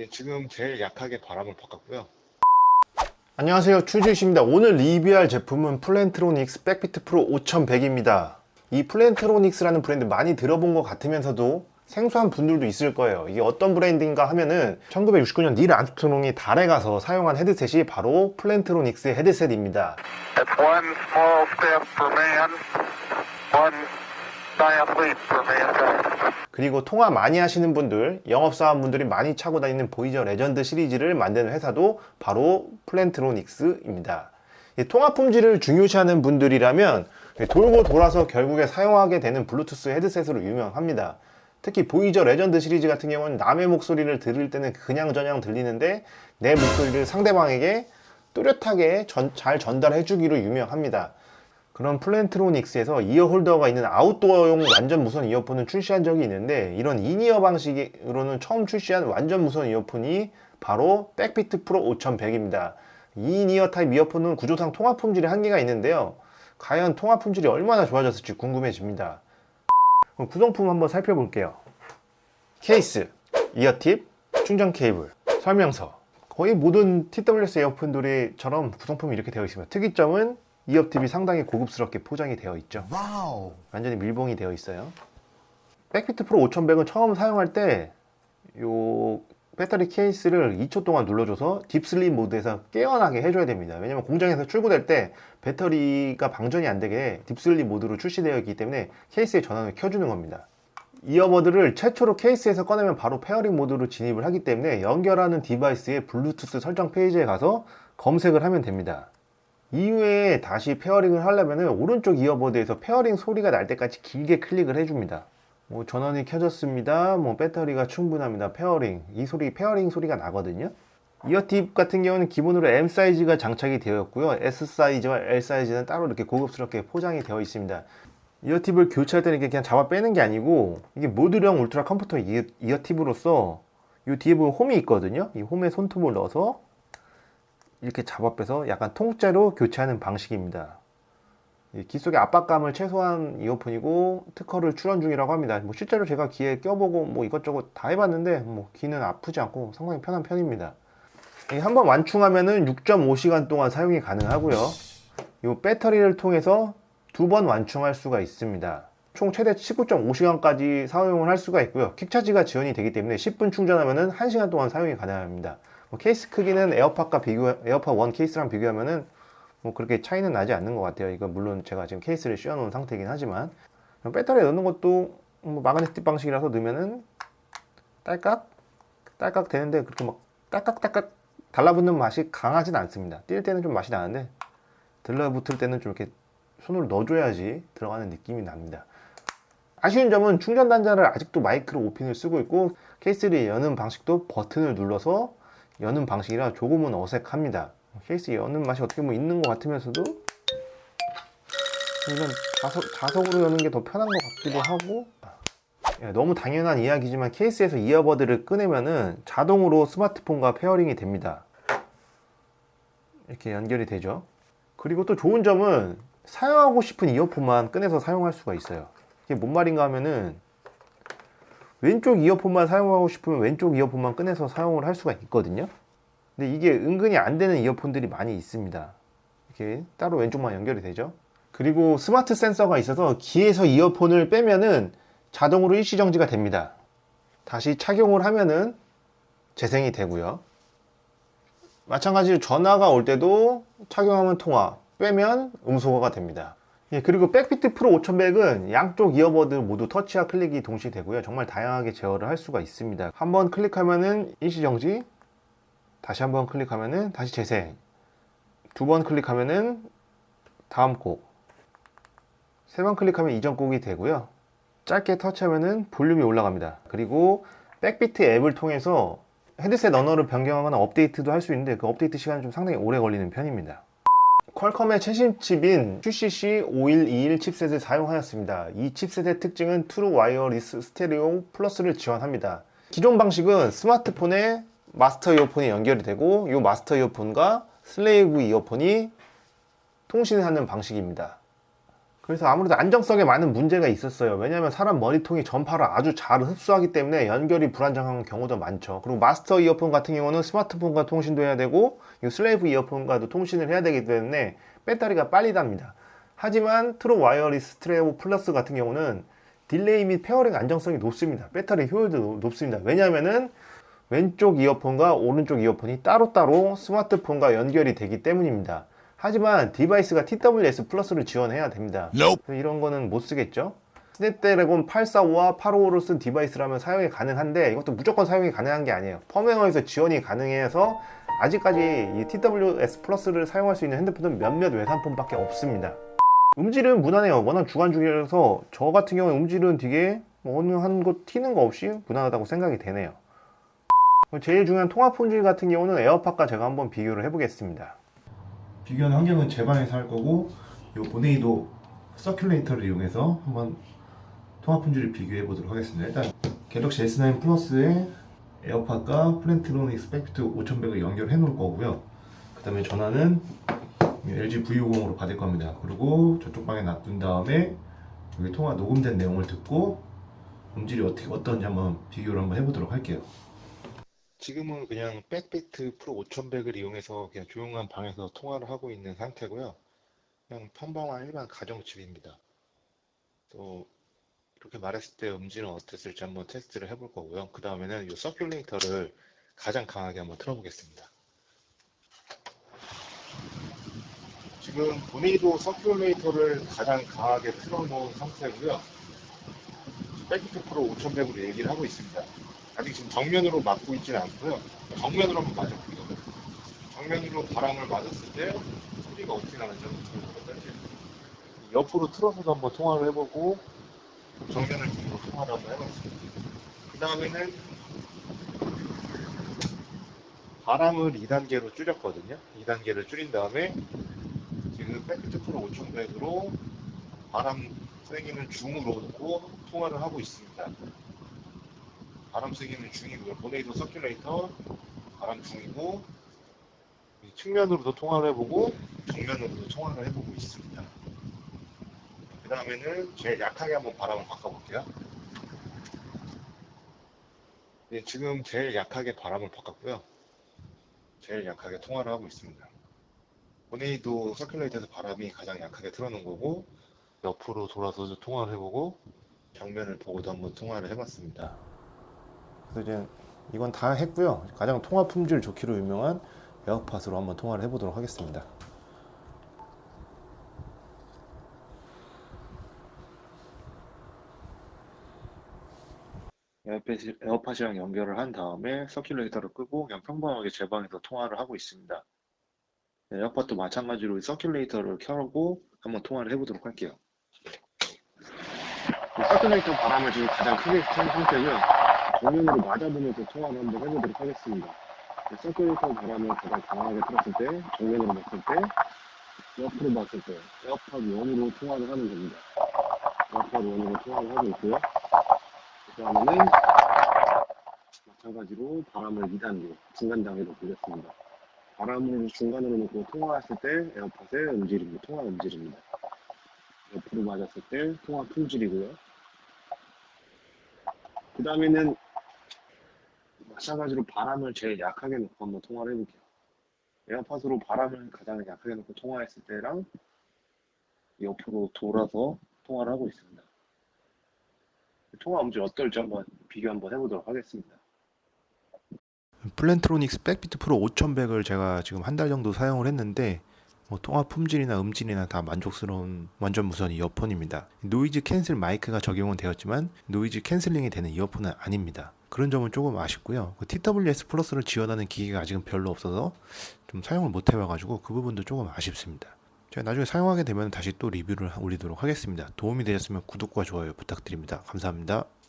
예, 지금 제일 약하게 바람을 바꿨고요. 안녕하세요. 추주이십니다. 오늘 리뷰할 제품은 플랜트로닉스 백비트 프로 5100입니다. 이 플랜트로닉스라는 브랜드 많이 들어본 것 같으면서도 생소한 분들도 있을 거예요. 이게 어떤 브랜드인가 하면은 1969년 닐 암스트롱이 달에 가서 사용한 헤드셋이 바로 플랜트로닉스의 헤드셋입니다. It's one small step for man, 그리고 통화 많이 하시는 분들, 영업사원분들이 많이 차고 다니는 보이저 레전드 시리즈를 만드는 회사도 바로 플랜트로닉스입니다. 이 통화 품질을 중요시하는 분들이라면 돌고 돌아서 결국에 사용하게 되는 블루투스 헤드셋으로 유명합니다. 특히 보이저 레전드 시리즈 같은 경우는 남의 목소리를 들을 때는 그냥저냥 들리는데 내 목소리를 상대방에게 뚜렷하게 전- 잘 전달해 주기로 유명합니다. 그런 플랜트로닉스에서 이어 홀더가 있는 아웃도어용 완전 무선 이어폰을 출시한 적이 있는데 이런 인이어 방식으로는 처음 출시한 완전 무선 이어폰이 바로 백비트 프로 5100입니다. 이 인이어 타입 이어폰은 구조상 통화 품질에 한계가 있는데요. 과연 통화 품질이 얼마나 좋아졌을지 궁금해집니다. 그럼 구성품 한번 살펴볼게요. 케이스, 이어팁, 충전 케이블, 설명서. 거의 모든 TWS 에어폰들이처럼 구성품이 이렇게 되어 있습니다. 특이점은 이어팁이 상당히 고급스럽게 포장이 되어 있죠. 완전히 밀봉이 되어 있어요. 백비트 프로 5100은 처음 사용할 때 요 배터리 케이스를 2초 동안 눌러줘서 딥슬립 모드에서 깨어나게 해줘야 됩니다. 왜냐면 공장에서 출고될 때 배터리가 방전이 안 되게 딥슬립 모드로 출시되어 있기 때문에 케이스의 전원을 켜주는 겁니다. 이어버드를 최초로 케이스에서 꺼내면 바로 페어링 모드로 진입을 하기 때문에 연결하는 디바이스의 블루투스 설정 페이지에 가서 검색을 하면 됩니다. 이후에 다시 페어링을 하려면 오른쪽 이어버드에서 페어링 소리가 날 때까지 길게 클릭을 해줍니다. 뭐 전원이 켜졌습니다. 뭐 배터리가 충분합니다. 페어링 이 소리 페어링 소리가 나거든요. 이어팁 같은 경우는 기본으로 M 사이즈가 장착이 되어 있고요. S 사이즈와 L 사이즈는 따로 이렇게 고급스럽게 포장이 되어 있습니다. 이어팁을 교체할 때는 그냥 잡아 빼는 게 아니고 이게 모듈형 울트라 이어, 이어팁으로서 이 뒤에 보면 홈이 있거든요. 이 홈에 손톱을 넣어서 이렇게 잡아 빼서 약간 통째로 교체하는 방식입니다. 이귀 속의 압박감을 최소한 이어폰이고 특허를 출원 중이라고 합니다. 뭐 실제로 제가 귀에 껴보고 뭐 이것저것 다 해봤는데 뭐 귀는 아프지 않고 상당히 편한 편입니다. 한번 완충하면은 6.5시간 동안 사용이 가능하고요. 이 배터리를 통해서 두 번 완충할 수가 있습니다. 총 최대 19.5시간까지 사용을 할 수가 있고요. 퀵차지가 지원이 되기 때문에 10분 충전하면은 1시간 동안 사용이 가능합니다. 뭐 케이스 크기는 에어팟과 비교, 에어팟 1 케이스랑 비교하면은 뭐 그렇게 차이는 나지 않는 것 같아요. 이거 물론 제가 지금 케이스를 씌워놓은 상태이긴 하지만 배터리에 넣는 것도 뭐 마그네틱 방식이라서 넣으면은 딸깍 딸깍 되는데 그렇게 막 딸깍딸깍 달라붙는 맛이 강하진 않습니다. 뛸 때는 좀 맛이 나는데 들러붙을 때는 좀 이렇게 손으로 넣어줘야지 들어가는 느낌이 납니다. 아쉬운 점은 충전 단자를 아직도 마이크로 5핀을 쓰고 있고 케이스를 여는 방식도 버튼을 눌러서 여는 방식이라 조금은 어색합니다. 케이스 여는 맛이 어떻게 뭐 있는 것 같으면서도 이건 자석, 자석으로 여는 게 더 편한 것 같기도 하고 예, 너무 당연한 이야기지만 케이스에서 이어버드를 꺼내면은 자동으로 스마트폰과 페어링이 됩니다. 이렇게 연결이 되죠. 그리고 또 좋은 점은 사용하고 싶은 이어폰만 꺼내서 사용할 수가 있어요. 이게 뭔 말인가 하면은 왼쪽 이어폰만 사용하고 싶으면 왼쪽 이어폰만 꺼내서 사용을 할 수가 있거든요. 근데 이게 은근히 안 되는 이어폰들이 많이 있습니다. 이렇게 따로 왼쪽만 연결이 되죠. 그리고 스마트 센서가 있어서 귀에서 이어폰을 빼면은 자동으로 일시 정지가 됩니다. 다시 착용을 하면은 재생이 되고요. 마찬가지로 전화가 올 때도 착용하면 통화, 빼면 음소거가 됩니다. 예, 그리고 백비트 프로 5100은 양쪽 이어버드 모두 터치와 클릭이 동시에 되고요. 정말 다양하게 제어를 할 수가 있습니다. 한번 클릭하면은 일시 정지, 다시 한번 클릭하면은 다시 재생, 두 번 클릭하면은 다음 곡, 세 번 클릭하면 이전 곡이 되고요. 짧게 터치하면은 볼륨이 올라갑니다. 그리고 백비트 앱을 통해서 헤드셋 언어를 변경하거나 업데이트도 할 수 있는데 그 업데이트 시간이 좀 상당히 오래 걸리는 편입니다. 퀄컴의 최신 칩인 QCC5121 칩셋을 사용하였습니다. 이 칩셋의 특징은 트루 와이어리스 스테레오 플러스를 지원합니다. 기존 방식은 스마트폰에 마스터 이어폰이 연결이 되고 이 마스터 이어폰과 슬레이브 이어폰이 통신하는 방식입니다. 그래서 아무래도 안정성에 많은 문제가 있었어요. 왜냐하면 사람 머리통이 전파를 아주 잘 흡수하기 때문에 연결이 불안정한 경우도 많죠. 그리고 마스터 이어폰 같은 경우는 스마트폰과 통신도 해야 되고 이 슬레이브 이어폰과도 통신을 해야 되기 때문에 배터리가 빨리 답니다. 하지만 트루 와이어리스 스트레오 플러스 같은 경우는 딜레이 및 페어링 안정성이 높습니다. 배터리 효율도 높- 높습니다. 왜냐하면은 왼쪽 이어폰과 오른쪽 이어폰이 따로따로 스마트폰과 연결이 되기 때문입니다. 하지만 디바이스가 TWS 플러스를 지원해야 됩니다. 이런 거는 못 쓰겠죠? 스냅드래곤 845와 855를 쓴 디바이스라면 사용이 가능한데 이것도 무조건 사용이 가능한 게 아니에요. 펌웨어에서 지원이 가능해서 아직까지 이 TWS 플러스를 사용할 수 있는 핸드폰은 몇몇 외산폰밖에 없습니다. 음질은 무난해요. 워낙 주관중이라서 저 같은 경우에 음질은 되게 뭐 어느 한 곳 튀는 거 없이 무난하다고 생각이 되네요. 제일 중요한 통화 품질 같은 경우는 에어팟과 제가 한번 비교를 해보겠습니다. 비교하는 환경은 제 방에서 할 거고 이 보네이도 서큘레이터를 이용해서 한번 통화 품질을 비교해 보도록 하겠습니다. 일단 갤럭시 S9 플러스에 에어팟과 플랜트로닉스 백피트 5100을 연결해 놓을 거고요. 그 다음에 전화는 LG V50으로 받을 겁니다. 그리고 저쪽 방에 놔둔 다음에 여기 통화 녹음된 내용을 듣고 음질이 어떻게 어떤지 한번 비교를 한번 해보도록 할게요. 지금은 그냥 백비트 프로 5100을 이용해서 그냥 조용한 방에서 통화를 하고 있는 상태고요. 그냥 평범한 일반 가정집입니다. 또 이렇게 말했을 때 음질은 어땠을지 한번 테스트를 해볼 거고요. 그 다음에는 이 서큘레이터를 가장 강하게 한번 틀어보겠습니다. 지금 보네이도 서큘레이터를 가장 강하게 틀어놓은 상태고요. 백비트 프로 5100으로 얘기를 하고 있습니다. 아직 지금 정면으로 맞고 있지는 않고요. 정면으로 한번 맞아볼게요. 정면으로 바람을 맞았을 때 소리가 어떻게 나는지 한번 들어볼까요? 옆으로 틀어서도 한번 통화를 해보고 정면을 중으로 통화를 한번 해봤습니다. 그 다음에는 바람을 2단계로 줄였거든요. 2단계를 줄인 다음에 지금 백비트 프로 5100으로 바람 세기는 중으로 놓고 통화를 하고 있습니다. 바람 세기는 중이고요. 보네이도 서큘레이터 바람 중이고 이 측면으로도 통화를 해보고 정면으로도 통화를 해보고 있습니다. 그 다음에는 제일 약하게 한번 바람을 바꿔볼게요. 네, 지금 제일 약하게 바람을 바꿨고요. 제일 약하게 통화를 하고 있습니다. 보네이도 서큘레이터에서 바람이 가장 약하게 틀어놓은 거고 옆으로 돌아서 통화를 해보고 정면을 보고도 한번 통화를 해봤습니다. 그래서 이제 이건 다 했고요. 가장 통화 품질 좋기로 유명한 에어팟으로 한번 통화를 해보도록 하겠습니다. 에어팟이, 에어팟이랑 연결을 한 다음에 서큘레이터를 끄고 그냥 평범하게 제 방에서 통화를 하고 있습니다. 네, 에어팟도 마찬가지로 서큘레이터를 켜고 한번 통화를 해보도록 할게요. 서큘레이터 바람을 지금 가장 크게 켠 상태고요. 정면으로 맞아보면서 통화를 한번 해보도록 하겠습니다. 네, 서큘레이터 바람을 가장 강하게 틀었을 때, 정면으로 봤을 때, 옆으로 봤을 때, 에어팟 1으로 통화를 하면 됩니다. 에어팟 1으로 통화를 하고 있고요. 그 다음에는 마찬가지로 바람을 2단계 중간 단계로 돌렸습니다. 바람을 중간으로 놓고 통화했을 때 에어팟의 음질입니다. 통화 음질입니다. 옆으로 맞았을 때 통화 품질이고요. 그 다음에는 마찬가지로 바람을 제일 약하게 놓고 한번 통화를 해볼게요. 에어팟으로 바람을 가장 약하게 놓고 통화했을 때랑 옆으로 돌아서 통화를 하고 있습니다. 통화 음질 어떨지 한번 비교 한번 해보도록 하겠습니다. 플랜트로닉스 백비트 프로 5100을 제가 지금 한 달 정도 사용을 했는데 뭐 통화 품질이나 음질이나 다 만족스러운 완전 무선 이어폰입니다. 노이즈 캔슬 마이크가 적용은 되었지만 노이즈 캔슬링이 되는 이어폰은 아닙니다. 그런 점은 조금 아쉽고요. 그 TWS 플러스를 지원하는 기기가 아직은 별로 없어서 좀 사용을 못 해봐가지고 그 부분도 조금 아쉽습니다. 제가 나중에 사용하게 되면 다시 또 리뷰를 올리도록 하겠습니다. 도움이 되셨으면 구독과 좋아요 부탁드립니다. 감사합니다.